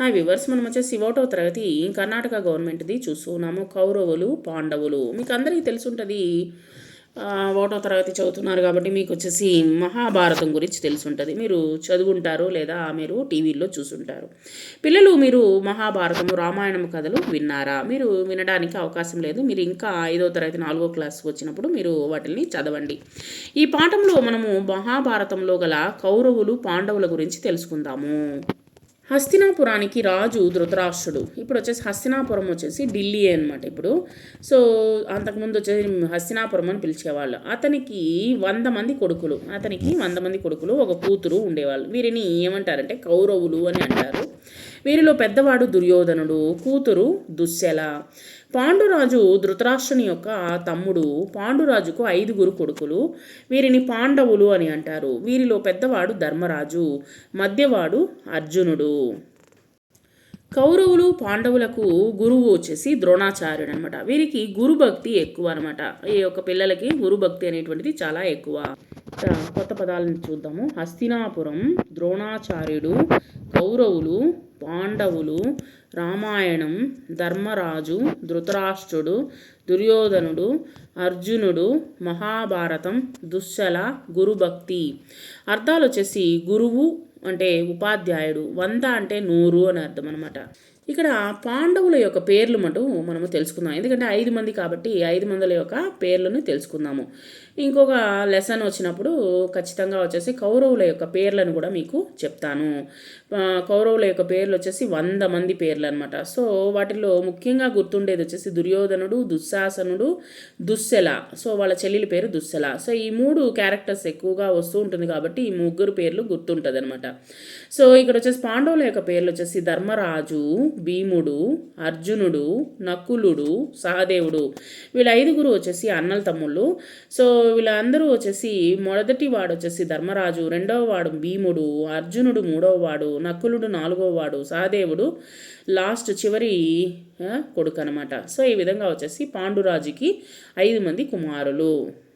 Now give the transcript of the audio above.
Hi viewers మనం వచ్చేసి ఒకటో తరగతి కర్ణాటక గవర్నమెంట్ది చూస్తున్నాము కౌరవులు పాండవులు. మీకు అందరికీ తెలుసుంటుంది. ఒకటో తరగతి చదువుతున్నారు కాబట్టి మీకు వచ్చేసి మహాభారతం గురించి తెలుసుంటుంది. మీరు చదువుంటారు లేదా మీరు టీవీల్లో చూసుంటారు. పిల్లలు మీరు మహాభారతము రామాయణం కథలు విన్నారా? మీరు వినడానికి అవకాశం లేదు. మీరు ఇంకా ఐదో తరగతి నాలుగో క్లాస్కి వచ్చినప్పుడు మీరు వాటిని చదవండి. ఈ పాఠంలో మనము మహాభారతంలో గల కౌరవులు పాండవుల గురించి తెలుసుకుందాము. హస్తినాపురానికి రాజు ధృతరాష్ట్రుడు. ఇప్పుడు వచ్చేసి హస్తినాపురం వచ్చేసి ఢిల్లీ అనమాట ఇప్పుడు. సో అంతకుముందు వచ్చేసి హస్తినాపురం అని పిలిచేవాళ్ళు. అతనికి వంద మంది కొడుకులు. అతనికి వంద మంది కొడుకులు ఒక కూతురు ఉండేవాళ్ళు. వీరిని ఏమంటారంటే కౌరవులు అని అంటారు. వీరిలో పెద్దవాడు దుర్యోధనుడు కూతురు దుశ్శల. పాండురాజు ధృతరాష్ట్రుని యొక్క తమ్ముడు పాండురాజుకు ఐదుగురు కొడుకులు. వీరిని పాండవులు అని అంటారు. వీరిలో పెద్దవాడు ధర్మరాజు మధ్యవాడు అర్జునుడు. కౌరవులు పాండవులకు గురువు వచ్చేసి ద్రోణాచార్యుడు అనమాట వీరికి గురుభక్తి ఎక్కువ అనమాట ఈ యొక్క పిల్లలకి గురుభక్తి అనేటువంటిది చాలా ఎక్కువ. కొత్త పదాలను చూద్దాము. హస్తినాపురం ద్రోణాచార్యుడు కౌరవులు పాండవులు రామాయణం ధర్మరాజు ధృతరాష్ట్రుడు దుర్యోధనుడు అర్జునుడు మహాభారతం దుశ్శల గురుభక్తి. అర్థాలు వచ్చేసి గురువు అంటే ఉపాధ్యాయుడు వంద అంటే నూరు అని అర్థం అనమాట ఇక్కడ పాండవుల యొక్క పేర్లు మటు మనము తెలుసుకుందాం. ఎందుకంటే ఐదు మంది కాబట్టి ఐదు మందుల యొక్క పేర్లను తెలుసుకుందాము. ఇంకొక లెసన్ వచ్చినప్పుడు ఖచ్చితంగా వచ్చేసి కౌరవుల యొక్క పేర్లను కూడా మీకు చెప్తాను. కౌరవుల యొక్క పేర్లు వచ్చేసి వంద మంది పేర్లు అనమాట సో వాటిలో ముఖ్యంగా గుర్తుండేది వచ్చేసి దుర్యోధనుడు దుశ్శాసనుడు దుశ్శల సో వాళ్ళ చెల్లెలి పేరు దుశ్శల సో ఈ మూడు క్యారెక్టర్స్ ఎక్కువగా వస్తూ ఉంటుంది కాబట్టి ఈ ముగ్గురు పేర్లు గుర్తుంటుంది అనమాట సో ఇక్కడ వచ్చేసి పాండవుల యొక్క పేర్లు వచ్చేసి ధర్మరాజు భీముడు అర్జునుడు నకులుడు సహదేవుడు. వీళ్ళ ఐదుగురు వచ్చేసి అన్నల తమ్ముళ్ళు. సో వీళ్ళందరూ వచ్చేసి మొదటి వాడు వచ్చేసి ధర్మరాజు రెండవ వాడు భీముడు అర్జునుడు మూడవ వాడు నకులుడు నాలుగవ వాడు సహదేవుడు లాస్ట్ చివరి కొడుకు అనమాట సో ఈ విధంగా వచ్చేసి పాండురాజుకి ఐదు మంది కుమారులు.